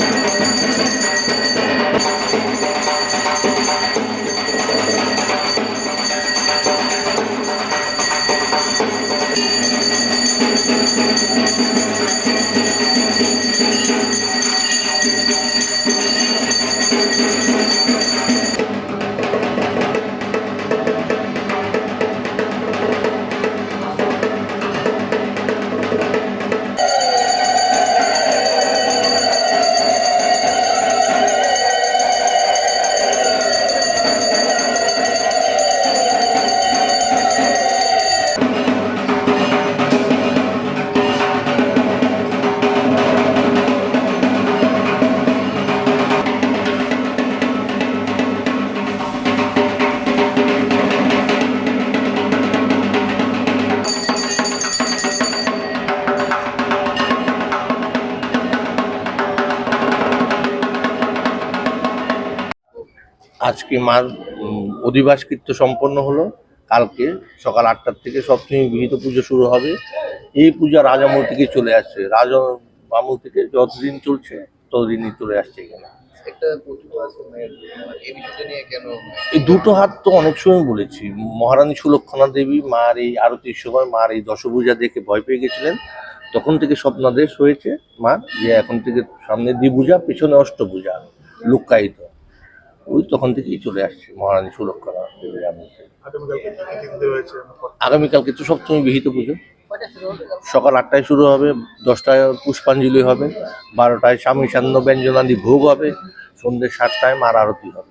Música আজকে মার অধিবাস কীর্ত সম্পন্ন হলো। কালকে সকাল আটটার থেকে সপ্তমী বিহিত পুজো শুরু হবে। এই পূজা রাজামূল থেকে চলে আসছে। রাজা আমল থেকে যতদিন চলছে ততদিনই চলে আসছে এখানে। মায়ের এই দুটো হাত তো অনেক সময় বলেছি। মহারানী সুলক্ষণা দেবী মার এই আরতির সময় মার এই দশভূজা দেখে ভয় পেয়ে গেছিলেন। তখন থেকে স্বপ্নাদেশ হয়েছে মা যে এখন থেকে সামনে দ্বিভুজা পেছনে অষ্টভুজা লুক্কায়িত। ওই তখন থেকেই চলে আসছে মহারানী সুরক্ষা আগামীকাল কিন্তু সপ্তমী বিহিত পুজো। সকাল আটটায় শুরু হবে, দশটায় পুষ্পাঞ্জলি হবে, বারোটায় স্বামী সান্ন ব্যঞ্জনাদি ভোগ হবে, সন্ধ্যে সাতটায় মার আরতি হবে।